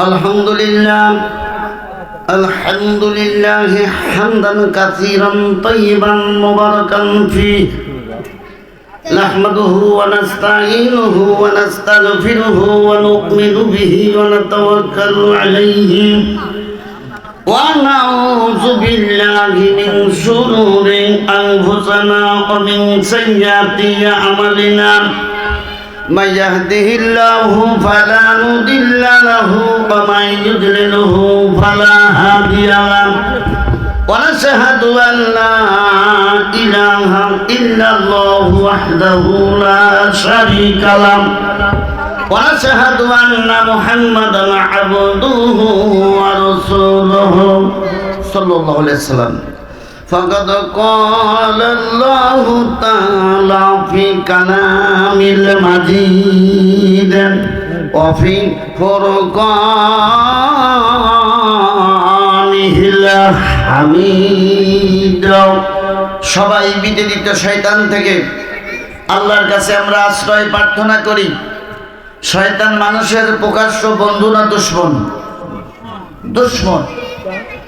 الحمد لله الحمد لله حمدا كثيرا طيبا مباركا فيه نحمده ونستعينه ونستغفره ونؤمن به ونتوكل عليه ونعوذ بالله من شرور أنفسنا ومن سيئات أعمالنا من يهده الله فلا مضل له ومن يضلله فلا هادي له ونشهد ان لا اله الا الله وحده لا شريك له ونشهد ان محمدا عبده ورسوله صلى الله عليه وسلم فقد قال الله تعالى في كلام المجيد وفي فرقانه الحميد সবাই বিতাড়িত শয়তান থেকে আল্লাহর কাছে আমরা আশ্রয় প্রার্থনা করি শয়তান মানুষের প্রকাশ্য বন্ধু না দুশ্মন দুশ্মন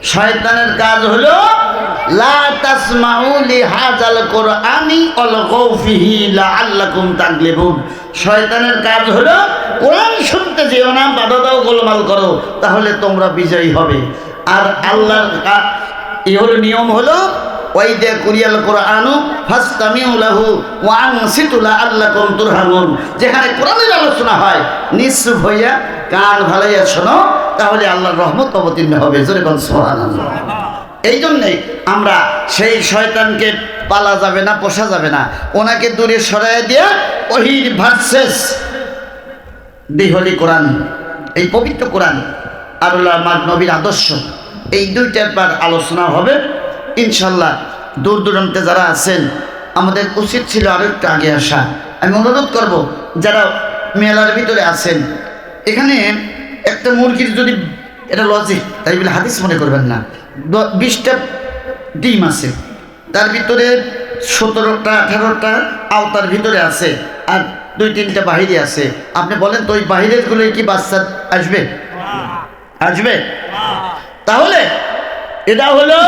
শয়তানের কাজ হলো শয়তানের কাজ হলো কোরআন শুনতে যেও না, বাধা দাও, গোলমাল করো, তাহলে তোমরা বিজয়ী হবে। আর আল্লাহর এ হলো নিয়ম হলো যেখানে কোরআনের আলোচনা হয় নিশ্চুপ হইয়া কান ভালাইয়া শোনো, তাহলে আল্লাহর রহমত অবতীর্ণ হবে। জোরে বল সুবহানাল্লাহ। এই জন্যে আমরা সেই শয়তানকে পালা যাবে না, পোষা যাবে না। ওনাকে দূরে সরাই দিয়ে ওহির ভার্সেস দেহলি কোরআন, এই পবিত্র কোরআন আর হলো আমার নবীর আদর্শ। এই দুইটার পর আলোচনা হবে। ইনশাল্লাহ দূর দূরান্তে যারা আছেন, আমাদের উচিত ছিল আরও একটু আগে আসা। আমি অনুরোধ করব, যারা মেলার ভিতরে আছেন, এখানে একটা মুরগির যদি, এটা লজিক, তাই বলে হাদিস মনে করবেন না। বিশটা ডিম আছে। তার ভিতরে সতেরোটা, আঠারোটা আওতার ভিতরে আছে আর দুই, তিনটা বাহিরে আছে। আপনি বলেন তো, ওই বাহিরেরগুলো কি বাচ্চা আসবে? আসবে? তাহলে এটা হলো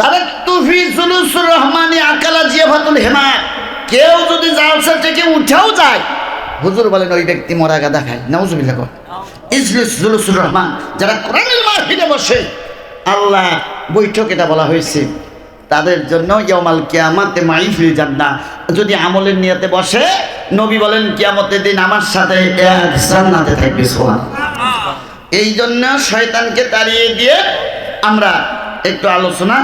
তারা তুফি জুলুসুর রহমানি আকালা জিয়াফাতুল হেমার কেউ যদি জালসা থেকে উঠেও যায়, হুজুর বলেন ওই ব্যক্তি মরা গাদা খায় নাউজুবিল্লাহ ইজলিস জুলুসুর রহমান, যারা কোরআনের মাহফিলে বসে আল্লাহ বৈঠক এটা বলা হয়েছে। তাদের জন্য ইয়মাল কিয়ামাতে যান না যদি আমলের নিয়তে বসে, নবী বলেন, কিয়ামতের দিন আমার সাথে এক জান্নাতে থাকবে সোহান এই জন্য শয়তানকে তাড়িয়ে দিয়ে আমরা একটু আলোচনা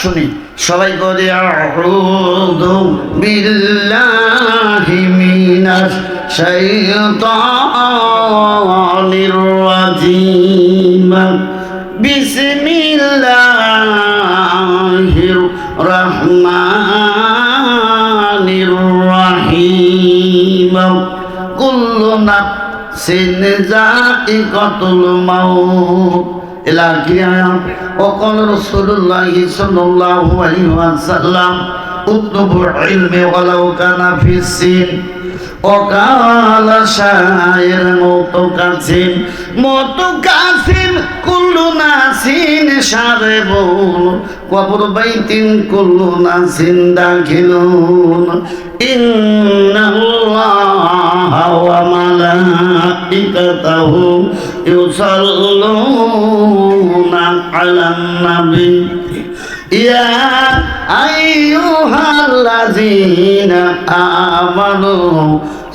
শুনি। সবাই বলে, আউযু বিল্লাহি মিনাশ রাজিম। কুল্লু নাফসিন যায়িকাতুল মাউত ইলা কিয়াম وقال رسول الله صلى الله عليه وسلم اطلبوا العلم ولو كان في السين وقال شاعر موت كاسين موت كاسين كل ناس শারেবুন কবর বাইতিন করল না জিন্দা খেল ইন্নাল্লাহ ইয়া আইয়ুহাল্লাযীনা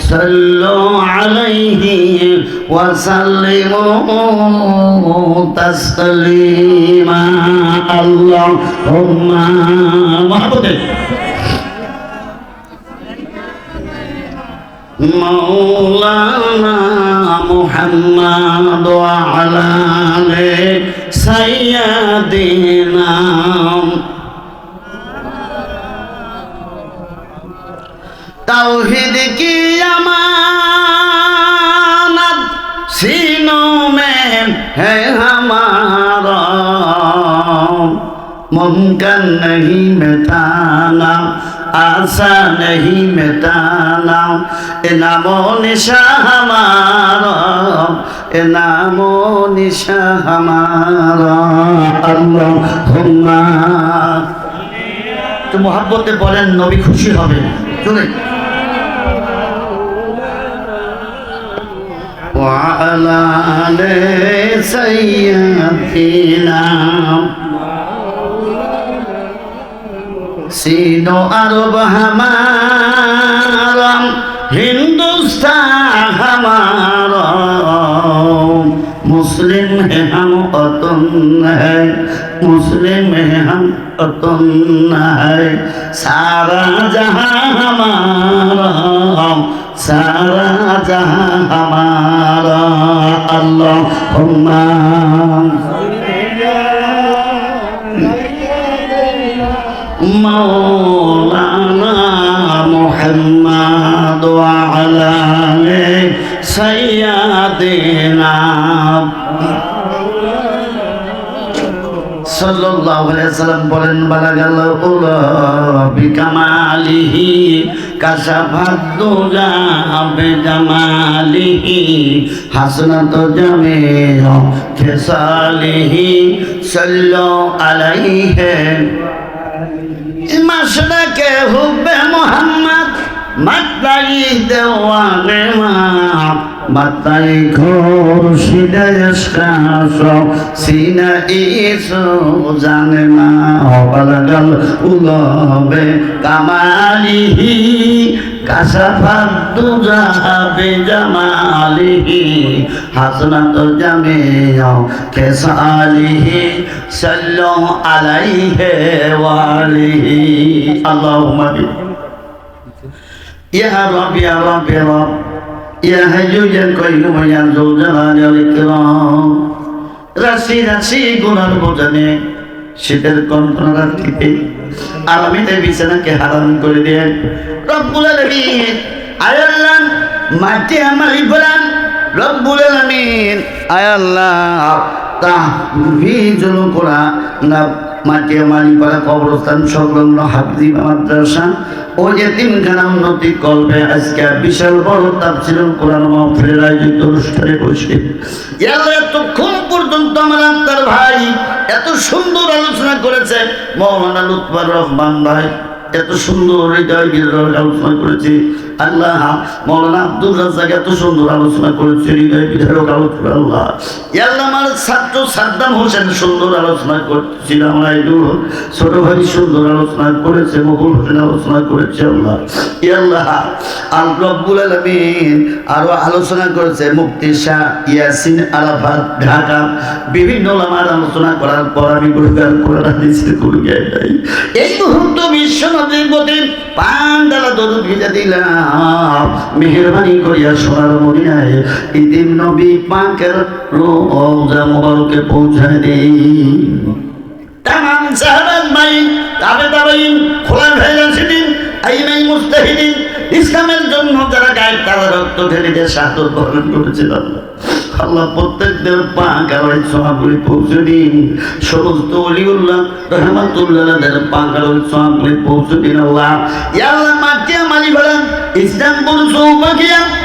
صلوا عليه وسلموا تسليما. اللهم محبوبك مولانا محمد وعلى آله سيدنا मुमकिन नहीं मिटाना आशा नहीं मिटाना इनामो निशा हमारा এ নাম নিশা হামারা আল্লাহুম্মা তো মোহাব্বতে বলেন নবী খুশি হবে চলে وعلى آل سيدنا সিনো আরব হামারম হিন্দুস্তান হামার। মুসলিম হে হাম অতন হ্যা মুসলিম হে হাম অতন হ্যায় সারা জাহা হামার, সারা জাহা হামার। আল্লাহ محمد وعلى آله سيدنا সাল্লাল্লাহু আলাইহি সাল্লাম বলেন বালাগাল উলা বিকামালিহি কাশাফাত দুজা বিজামালিহি হাসনাত জামিউ ফিসালিহি সাল্লু আলাইহি মাসনাকে হুব্বে মোহাম্মদ মাতাই দেওয়ানে মা, মাতাই শাস সিনা ইসু জানে মা, বালাগাল উলবে কামালিহি, কাশাফাত দুজাবে জামালিহি, হাসনাত জামিউ কেসালিহি সাল্লু আলাইহি ওয়া আলিহি আল্লাহুম্মা ইয়া রাব্বি ইয়া রাব্বি ইয়া রাব ইয়া হাইয়্যু ইয়া কাইয়্যুম ইয়া যুল জালালি ওয়াল ইকরাম। রাশি রাশি গুনার বোঝানে শীতের কনকনা রাত্রিতে আরামিতে বিছানাকে হারাম করে দেন রব্বুল আলামিন, আয় আল্লাহ, মাটি আমারই গোলাম, রব্বুল আলামিন, আয় আল্লাহ তাহফিজুল কোরআন মাটি আমারই পাড়া কবরস্থান, সংলগ্ন হাফিজি, মাদ্রাসা ও এতিমখানা উন্নতি করবে, আজকে বিশাল বড় তাফসিরুল কোরআন মাহফিলের আয়োজিত অনুষ্ঠানে বসে। এত এতক্ষণ পর্যন্ত আমার আত্মার ভাই এত সুন্দর আলোচনা করেছে, মৌলানা লুৎফার রহমান ভাই। এত সুন্দর হৃদয় বিদারক আলোচনা করেছে। আল্লাহ, মৌলানা আব্দুল রাজ্জাক এত সুন্দর আলোচনা করেছে, হৃদয় বিদারক আলোচনা আল্লাহ। আল্লাহ আমার ছাত্র সাদ্দাম হোসেন সুন্দর আলোচনা করছিল, আমার আইডুল ছোট ভাই সুন্দর আলোচনা করেছে, মকুল হোসেন আলোচনা করেছে, আল্লাহ। এ আল্লাহ, আল রব্বুল আলমিন আরও আলোচনা করেছে মুক্তি শাহ ইয়াসিন আরাফাত ঢাকা। বিভিন্ন ওলামার আলোচনা করার পর আমি গুরুগান করার হাদিসের গুরু জ্ঞান নাই। এই মুহূর্ত বিশ্ব নদীর দরুদ ভিজা দিলাম। মেহরবানি করিয়া সোনার মদিনায় ইদিন নবী পাকের রোজা মোবারকে পৌঁছায় দেই। তামাম সাহাবাত ভাই তাবে খোলা ভেজা সেদিন আইনাই মুস্তাহিদিন ইসলামের জন্য যারা গায়ে তারা রক্ত ঢেলে সাদর বরণ করেছিল। আল্লাহ প্রত্যেকদের পা কারোর সহাবগুলি পৌঁছে দিন সমস্ত অলিউল্লাহ, রহমাতুল্লাহদের পা কারোর সহাবগুলি পৌঁছে দিন আল্লাহ। ইয়াল্লাহ মাটিয়া মালি ভরা ইসলামপুর সৌভাগিয়া আল্লাহ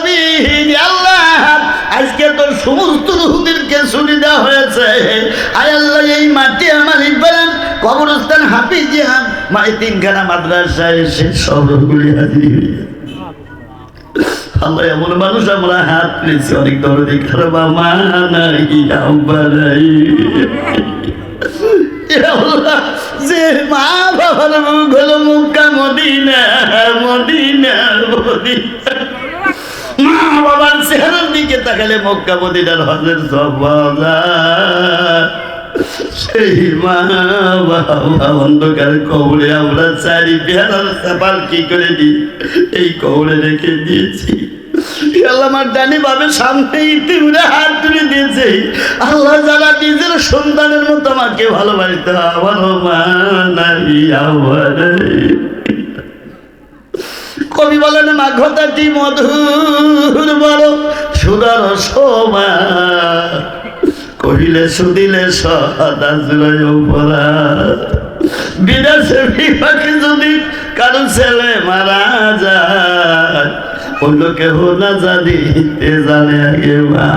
তোর সমস্ত রুহুদেরকে শুনে দেওয়া হয়েছে। আয় আল্লাহ, এই মাটি আমার ইব্রাহিম কবরস্থান হাফিজিয়া মা তিনখানা মাদ্রাসায় এসে সবগুলি হাজির এমন মানুষ মদিনা মদিনা। মা বাবার চেহারার দিকে তাকালে মক্কা মদিনার হজের সব সেই মা, বাবা অন্ধকার কবরে আমরা চারি বেহার সাপাল কি করে দিই এই কবরে রেখে দিয়েছি। আমার হাত তুলে আল্লাহ নিজের সন্তানের মতো আমাকে ভালোবাসতে আমার মা নাই, আমার কবি বলেন মাঘতাটি মধুর বড় সুদার সমা কহিলে, সুদিলে সদা জুড়াই পড়া বিদেশে বিভাগে যদি কারও ছেলে মারা যায় অন্য কেহ না জানি এ জানে আগে মা।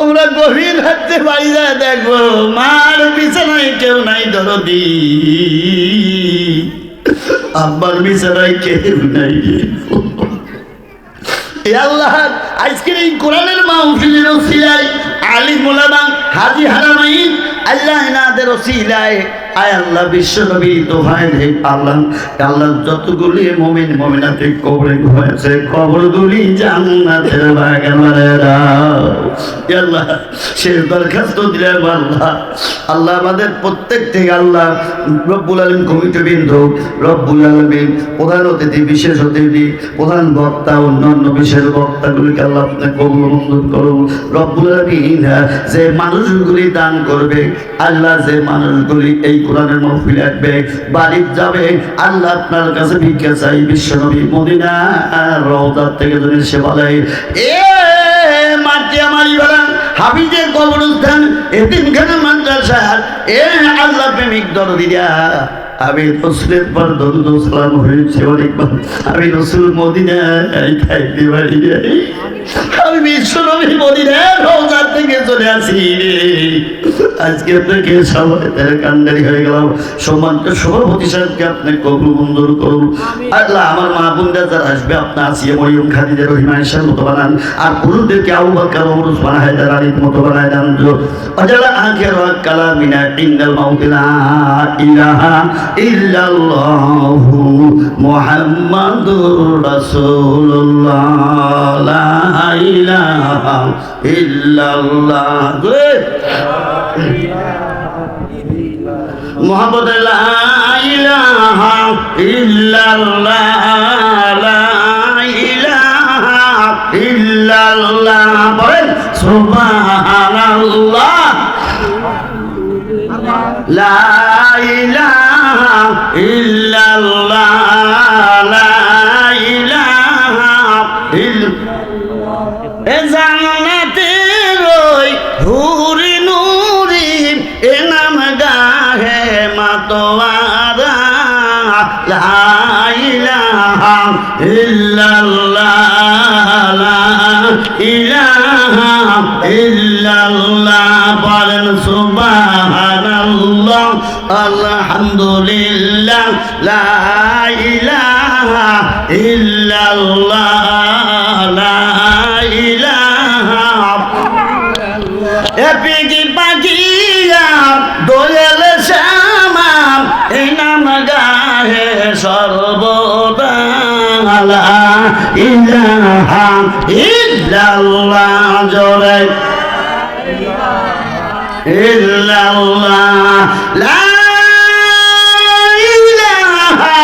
আমরা গভীর হাতে বাড়ি যায় দেখব, মার বিছানায় কেউ নাই দরদি। আব্বার বিচারায় কেউ নাই আল্লাহ আজকের এই কোরআনের মাহফিলের ওসিলায় আলী মোলামা হাজি হারামাইন, আল্লাহ এনাদের ওসিলায় আয় আল্লাহ, বিশ্ব নবী দোহাই রে আল্লাহ আল্লাহ, যতগুলি মমিন, মমিনাতে কবরে হয়েছে কবরগুলি জান্নাতের বাগানে দাও আল্লাহ সে দরখাস্ত দিলাম আল্লাহ আল্লাহ আমাদের প্রত্যেক থেকে আল্লাহ রব্বুল আলম কমিটি বিন্দু, রব্বুল আলমিন প্রধান অতিথি, বিশেষ অতিথি, প্রধান বক্তা, অন্যান্য বিশেষ বক্তাগুলিকে আল্লাহ আপনি কবুল মঞ্জুর করুন। রব্বুল আলমিন, যে মানুষগুলি দান করবে, আল্লাহ যে মানুষগুলি এই কোরআনের মহফিল আসবে বাড়ি যাবে। আল্লাহ আপনার কাছে ভিক্ষা চাই বিশ্বনবী মদিনা রওদার থেকে যদি সে বলে, এ মাটি আমার ইবারা হাফিজের কবরস্থান এতিমখানা মাদ্রাসা, এ আল্লাহ প্রেমিক দরদিরা আমি রসুলের পর দরুদ সালাম হয়েছে অনেকবার। আমি রসুল খাইতে পারি। আমি বিশ্বনবী মদিনায় রওজার থেকে চলে আসি। আজকে আপনাকে সবাই তার কান্ডারি হয়ে গেলাম। সম্মানিত সভাপতি সাহেবকে আপনি কবুল মঞ্জুর করুন। আল্লাহ আমার মা বোনরা যারা আসবে আপনি আসিয়ে মরিয়ম খাদিজা রহিমা ইসার মতো বানান আর পুরুষদেরকে আবু বাক্কার ওমরুস বানায় দেন আলীর মতো বানায় দেন। অজালা আখের কালামিনা ইন্দাল মাউতিলা ইলাহা ইল্লাল্লাহু মুহাম্মাদুর রাসূলুল্লাহ। লা ইলাহা ইল্লাল্লাহ। মোহাম্মদ লা ইলাহা ইল্লাল্লাহ লা ইলাহা বলেন সুবহানাল্লাহ ইলাহা ইল্লাল্লাহ ইলাহা ইল্লাল্লাহ বলেন সুবহানাল্লাহ আলহামদুলিল্লাহ লা ইলাহা ইল্লাল্লাহ লা দোয়েল ইলাহা ইল্লাল্লাহ জোরে। ইল্লাল্লাহ লা ইলাহা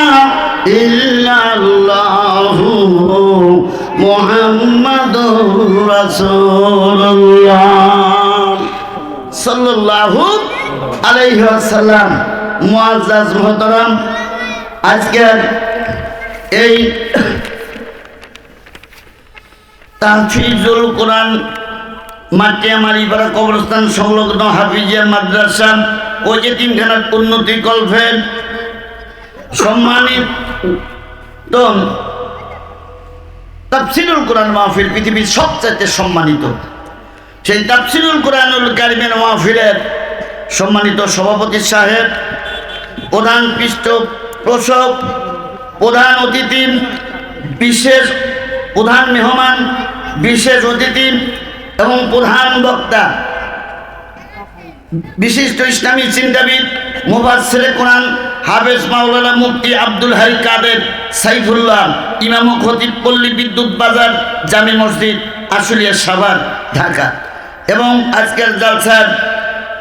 সাল্লাল্লাহু আলাইহি ওয়াসাল্লাম। মুআজ্জাজ মুহতারাম আজকের এই তাহফিজুল কোরআন মাটিয়ামারি পাড়া কবরস্থান সংলগ্ন হাফিজিয়া মাদ্রাসা ও যেতিমখানার উন্নতি কল্পের সম্মানিত তাফসিরুল কোরআন মাহফিল পৃথিবীর সবচাইতে সম্মানিত। সেই তাফসিরুল কোরআনুল কারিমের মাহফিলের সম্মানিত সভাপতি সাহেব, প্রধান পৃষ্ঠপোষক, প্রধান অতিথি, বিশেষ প্রধান মেহমান, বিশেষ অতিথি এবং প্রধান বক্তা। বিশিষ্ট ইসলামী চিন্তাবিদ মুবাসির কোরআন হাফেজ মাওলানা মুফতি আব্দুল হাই কাদের সাইফুল্লাহ, ইমাম খতিব পল্লী বিদ্যুৎ বাজার, জামি মসজিদ, আশুলিয়া সাভার, ঢাকা। এবং আজকের জালসার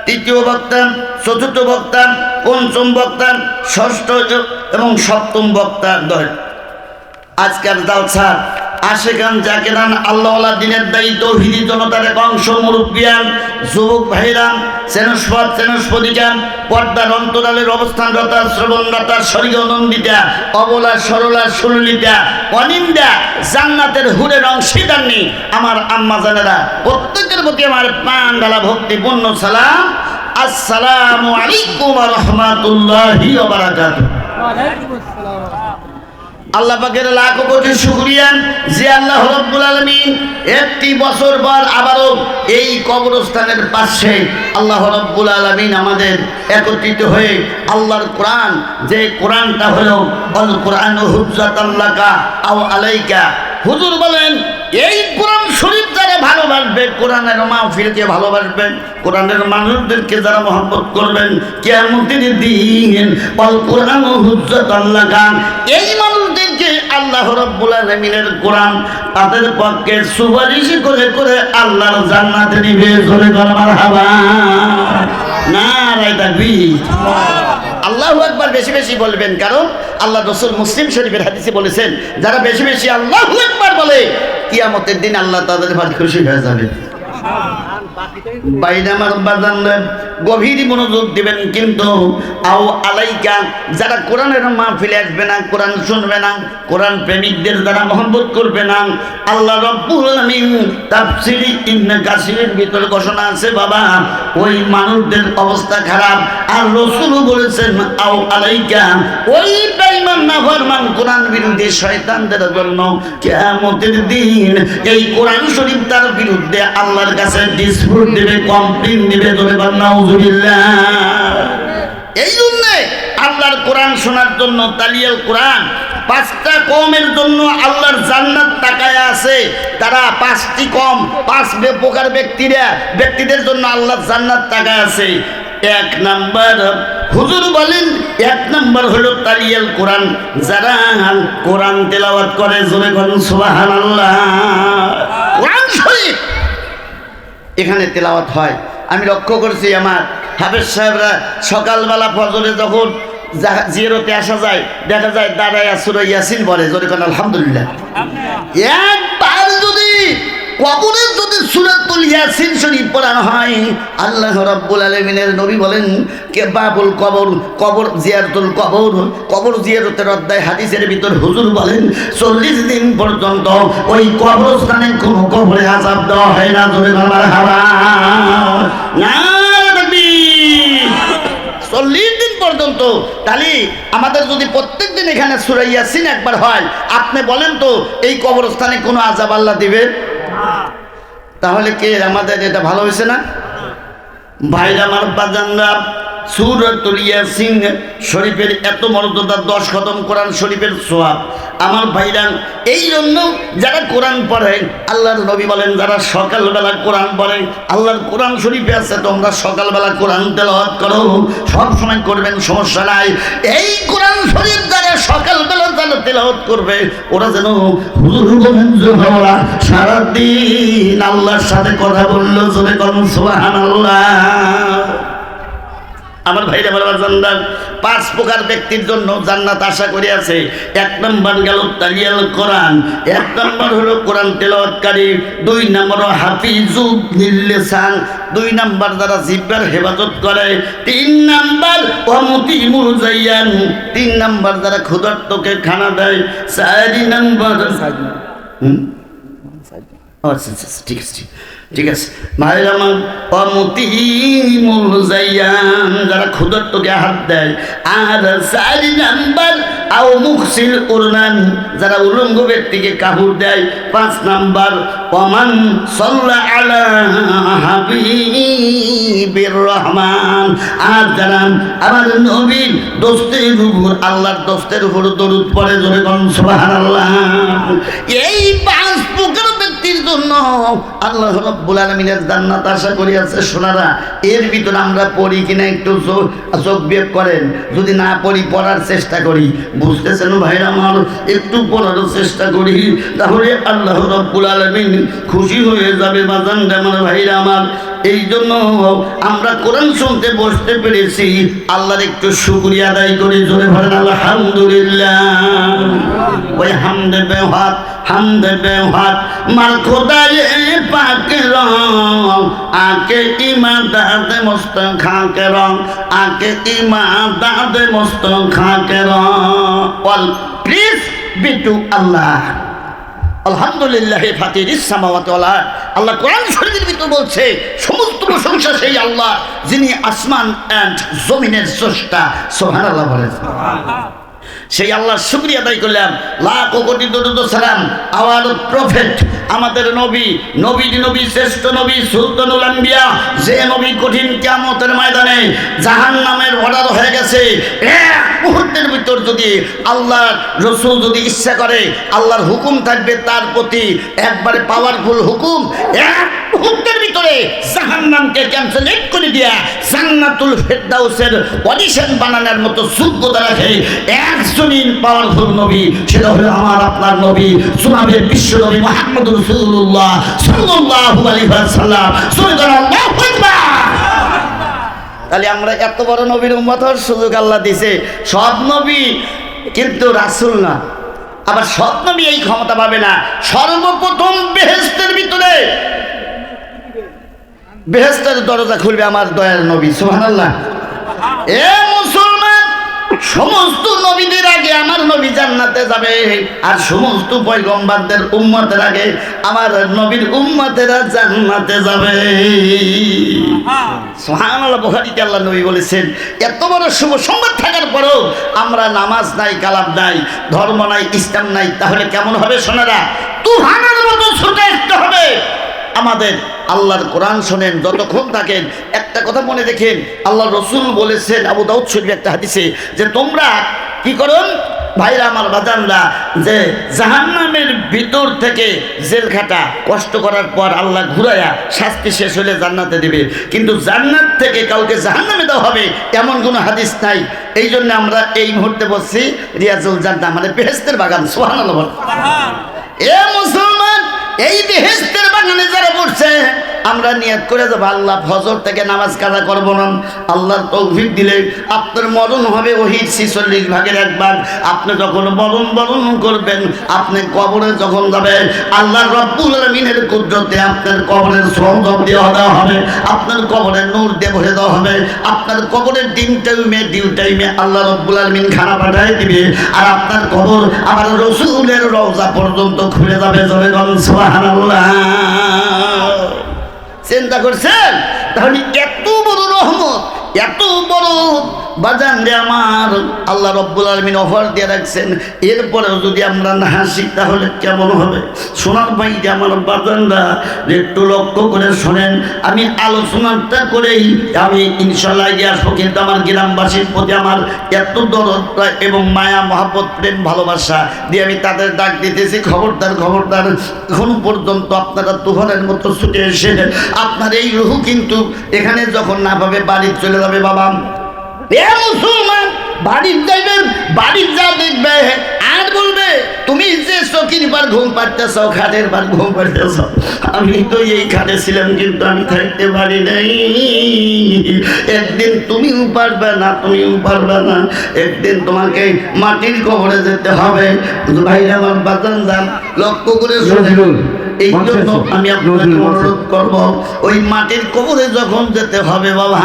তৃতীয় বক্তা, চতুর্থ বক্তা, পঞ্চম বক্তা, ষষ্ঠ এবং সপ্তম বক্তা দয় আজকের জালসা আশেখান জাকেরান আল্লাহ দিনের দায়ী তৌহিদি জনতার এক অংশ মুরব্বিয়ান, যুবক ভাইরান সেনস্পদ, সেনস্পদিকান, পর্দার অন্তরালের অবস্থানরতা, শ্রবণরতা শরীয় নন্দিতা, অবলা, সরলা, সুললিতা, অনিন্দা, জান্নাতের হুরের অংশীদার নেই আমার আম্মা জানেরা, প্রত্যেকের প্রতি আমার পান ডালা ভক্তিপূর্ণ সালাম। আসসালামু আলাইকুম রহমাতুল্লাহি বারাকাতুহু। আল্লাহ পাকের লাখ কোটি শুকরিয়া যে আল্লাহ রব্বুল আলমিন একটি বছর পর আবারও এই কবরস্থানের পাশে আল্লাহ রব্বুল আলমিন আমাদের একত্রিত হয়ে আল্লাহর কোরআন, যে কোরআনটা হলো অল কোরআন হুজাত আল্লাহকা আও আলাইকা। হুজুর বলেন, এই কোরআন শরীফ যারা ভালোবাসবে, কোরআনের মাহফিলকে ভালোবাসবেন কোরআনের মানুষদেরকে যারা মহব্বত করবেন কেমতের দিন অল কোরআন হুজ্জত আল্লাহ এই এই মানুষদেরকে আল্লাহ রব্বুল আলমিনের কোরআন তাদের পক্ষে সুপারিশ করে করে আল্লাহর জান্নাতে নিবে চলে করবার হাবা না রায় থাকবি আল্লাহ একবার বেশি বেশি বলবেন, কারণ আল্লাহ রসুল মুসলিম শরীফের হাদিসে বলেছেন, যারা বেশি বেশি আল্লাহ একবার বলে, কিয়ামতের দিন আল্লাহ তাদের ভারি খুশি হয়ে যাবে। গভীর মনোযোগ দিবেন কিন্তু, আও আলাইকা, যারা কোরআনের মাহফিলে আসবে না, কোরআন শুনবে না, কোরআন প্রেমিকদের মহব্বত করবে না, আল্লাহ রব্বুল তাফসীরি ইবনে কাসিরের ঘোষণা আছে, বাবা, ওই মানুষদের অবস্থা খারাপ। আর রসুল বলেছেন, আও আলাইকা, ওই বেঈমান নাফরমান কোরআন বিরোধী শয়তানদের জন্য কিয়ামতের দিন এই কোরআন শরীফ তার বিরুদ্ধে আল্লাহর কাছে ডিসপুট দেবে কমপ্লেন দেবে ধরে নাউজুবিল্লাহ। এই জন্যে আল্লাহর কোরআন শোনার জন্য তালিয়াল কোরআন পাঁচটা কমের জন্য আল্লাহর জান্নাত তাকায় আছে। তারা পাঁচটি কম পাঁচ প্রকার ব্যক্তিরা ব্যক্তিদের জন্য আল্লাহর জান্নাত তাকায় আছে। এক নাম্বার হুজুর বলেন এক নাম্বার হলো তালিয়াল কোরআন। যারা কোরআন তেলাওয়াত করে জোরে করেন সুবহানাল্লাহ। কোরআন শরীফ এখানে তেলাওয়াত হয়। আমি লক্ষ্য করছি আমার হাফেজ সাহেবরা সকালবেলা ফজরে যখন জিরোতে আসা যায় দেখা যায় দাঁড়াইয়া আসুর ইয়াসিন বলে জোরে কোন আলহামদুলিল্লাহ। যদি কবরের যদি সুরাতুল ইয়াসিন শরীফ পড়ানো হয়, আল্লাহ রাব্বুল আলামিনের নবী বলেন, কে বাবুল কবর কবর জিয়ারতুল কবর কবর জিয়ারতের অধ্যায় হাদিসের ভিতর হুজুর বলেন, চল্লিশ দিন পর্যন্ত ওই কবরস্থানে কোনো কবরে আজাব দেওয়া হয় না ধরে আমার হাওয়া না চল্লিশ দিন পর্যন্ত, তাহলে আমাদের যদি প্রত্যেক দিন এখানে সুরাইয়াসিন একবার হয়, আপনি বলেন তো, এই কবরস্থানে কোনো আজাব আল্লাহ দিবেন তাহলে কে আমাদের এটা ভালো হয়েছে না? ভাইরা আমার বাজানরা সুরতুল ইয়াসিন শরীফের এত মর্যাদা, দশ খতম কোরআন শরীফের সোয়াব আমার ভাইরান এই জন্য যারা কোরআন পড়ে, আল্লাহর নবী বলেন, যারা সকালবেলা কোরআন পড়ে, আল্লাহর কোরআন শরীফে আছে, তোমরা সকালবেলা কোরআন তেলাওয়াত করো। সব সময় করবেন, সমস্যা নাই। এই কোরআন শরীফ যারা সকালবেলা যারা তেলাওয়াত করবে, ওরা যেন সারাদিন আল্লাহর সাথে কথা বলল, জোরে করুন সুবহানাল্লাহ। আমার ভাইরা বলবার জান্নাত। পাঁচ প্রকার ব্যক্তির জন্য জান্নাত আশা করে আছে এক নম্বর গেল তালিয়াল কোরআন। এক নম্বর হলো কোরআন তেলাওয়াতকারী। দুই নম্বর হাফিজু নিল্লেসান দুই নম্বর যারা জিব্বার হেফাজত করে। তিন নম্বর অমতি মুজাইয়ান তিন নম্বর যারা ক্ষুধার্তকে খানা দেয়। চারি নম্বর হুম? আচ্ছা আচ্ছা আচ্ছা, ঠিক আছে ঠিক- আছে। যারা হাত দেয়। আর নাম্বার যারা উলঙ্গ ব্যক্তিকে দেয়। পাঁচ নাম্বার অমান আলা রহমান। আর যারা আমার নবীর দোস্তের উপর আল্লাহর দোস্তের উপর দরুদ পড়ে জোরে সুবহানাল্লাহ। এই পাঁচ ব্যক্তির জন্য আল্লাহ রব্বুল আলমিনের জান্নাত আশা করি আছে সোনারা এর ভিতরে আমরা পড়ি কিনা একটু চোখ বিয়োগ করেন। যদি না পড়ি, পড়ার চেষ্টা করি। বুঝতেছেন ভাইরা আমার? একটু পড়ার চেষ্টা করি। তাহলে আল্লাহ রব্বুল আলমিন খুশি হয়ে যাবে বাজান আমার ভাইরা আমার। এই জন্য আমরা কোরআন শুনতে বসতে পেরেছি। আল্লাহর একটু শুক্রিয়া আদায় করে, জোরে ভরেন আলহামদুলিল্লাহ। ওই হামদে বেহাত হামদে বেহাত মার খোদায়ে পাকে রং, আকে ইমা দাদে মস্ত খাকে রং, আকে ইমা দাদে মস্ত খাকে রং। প্লিজ বিটু আল্লাহ। আলহামদুলিল্লাহ ফাতির ইসামাওয়াত আল্লাহ কোরআন শরীফের ভিতর বলছে, সমস্ত প্রশংসা সেই আল্লাহ, যিনি আসমান অ্যান্ড জমিনের স্রষ্টা। সোহান আল্লাহ বলেন। সেই আল্লাহ শুক্রিয়া আদায় করলাম। লাখ কোটি দরুদ সালাম। আওয়ার প্রফেট, আমাদের নবী নবী নবী, শ্রেষ্ঠ নবী, সুলতানুল আম্বিয়া যে নবী কঠিন কিয়ামতের ময়দানে জাহান নামের অর্ডার হয়ে গেছে, এক মুহূর্তের ভিতর যদি আল্লাহ রসুল যদি ইচ্ছা করে, আল্লাহর হুকুম থাকবে তার প্রতি একবারে পাওয়ারফুল হুকুম, এক মুহূর্তের ভিতরে জাহান্নামকে ক্যান্সেলেট করে দিয়া জান্নাতুল ফেরদাউসের অডিশন বানানোর মতো যোগ্যতা রাখে। একজনই পাওয়ারফুল নবী, সেটা হলো আমার আপনার নবী সুনাবের বিশ্ব নবী মোহাম্মদ রসুল্লাহ সাল্লাল্লাহু আলাইহি ওয়াসাল্লাম। তাহলে আমরা এত বড় নবীর উম্মত হওয়ার সুযোগ আল্লাহ দিছে সব নবী কিন্তু রাসুল না। আবার সব নবী এই ক্ষমতা পাবে না। সর্বপ্রথম বেহেস্তের ভিতরে। বেহেস্তের দরজা খুলবে আমার দয়ার নবী, সুবহানাল্লাহ। এ মুসলমান! সমস্ত নবীদের আগে আমার নবী জান্নাতে যাবে। আর সমস্ত পয়গম্বরদের উম্মতের আগে আমার নবীর উম্মতেরা জান্নাতে যাবে। সুবহানাল্লাহ বুখারীতে আল্লাহ নবী বলেছেন এত বড় শুভ সংবাদ থাকার পরেও আমরা নামাজ নাই কালাম নাই ধর্ম নাই ইসলাম নাই তাহলে কেমন হবে সোনারা তুফানের মতো ছুটে আসতে হবে। আমাদের আল্লাহর কোরআন শোনেন, যতক্ষণ থাকেন, একটা কথা মনে দেখেন আল্লাহ রসুল বলেছেন, আবু দাউদ শরীফ একটা হাদিসে যে তোমরা কি করুন ভাইরা আমার বাজানরা, যে জাহান্নামের ভিতর থেকে জেল খাটা কষ্ট করার পর আল্লাহ ঘুরাইয়া শাস্তি শেষ হলে জান্নাতে দিবে। কিন্তু জান্নাত থেকে কাউকে জাহান্নামে দেওয়া হবে এমন কোনো হাদিস নাই। এই জন্য আমরা এই মুহূর্তে বলছি, রিয়াজুল জান্না মানে বেহেস্তের বাগান সোহান এ মুসলমান এই বেহেস্তের বাগানে যারা পড়ছে, আমরা নিয়ত করে যাব আল্লাহ ফজর থেকে নামাজ কাজা করব না। আল্লাহর তৌফিক দিলে আপনার মরণ হবে ওহির ছিচল্লিশ ভাগের এক ভাগ। আপনি যখন মরণ বরণ করবেন, আপনি কবরে যখন যাবেন, আল্লাহ রব্বুল আলমিনের কুদরতে আপনার কবরের সৌরভ দেওয়া দেওয়া হবে, আপনার কবরের নূর দিয়ে ভরে দেওয়া হবে, আপনার কবরের দিন টাইমে ডিউ টাইমে আল্লাহ রব্বুল আলমিন খানা পাঠায় দিবে। আর আপনার কবর আবার রসুলের রওজা পর্যন্ত খুলে যাবে জলে চিন্তা করছেন? তাহলে এত বড় রহমত এত বড় বাজান রে আমার, আল্লাহ রব্বুল আলমিন অফার দিয়ে রাখছেন। এরপরেও যদি আমরা না হাসি, তাহলে কেমন হবে? সোনার ভাই যে আমার বাজানরা একটু লক্ষ্য করে শোনেন, আমি আলোচনাটা করেই আমি ইনশাল্লাহ আসব, কিন্তু আমার গ্রামবাসীর প্রতি আমার এত দরদ এবং মায়া, মহাব্বত, প্রেম, ভালোবাসা দিয়ে আমি তাদের ডাক দিতেছি। খবরদার খবরদার, এখন পর্যন্ত আপনারা তুফানের মতো ছুটে এসে আপনার এই রুহু কিন্তু এখানে যখন না পাবে, বাড়ি চলে যাবে, বাবা। এ মুসলমান বাড়ির যাইবেন বাড়ির যা দেখবে আর বলবে তুমি যে চকির বার ঘুম পাড়তেছ খাটের বার ঘুম পাড়তেছ আমি তো এই খাটে ছিলাম কিন্তু আমি থাকতে পারি নাই। একদিন তুমিও পারবে না তুমিও পারবে না। একদিন তোমাকে মাটির কবরে যেতে হবে। ভাই আমার বাজান যান লক্ষ্য করে নজরুল, এই জন্য আমি আপনাকে অনুরোধ করব ওই মাটির কবরে যখন যেতে হবে বাবা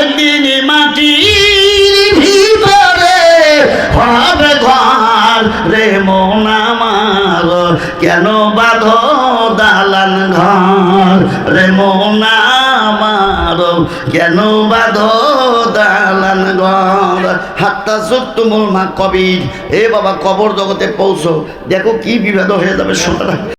একদিন মাটির ভিতরে হবে ঘর রে মন আমার। কেন বাঁধ দালান ঘর রে মন আমার? কেন বাঁধ দালান ঘর? হাত্তা সত্য মোর মা কবির। এ বাবা কবর জগতে পৌঁছো। দেখো কি বিভেদ হয়ে যাবে সোনারা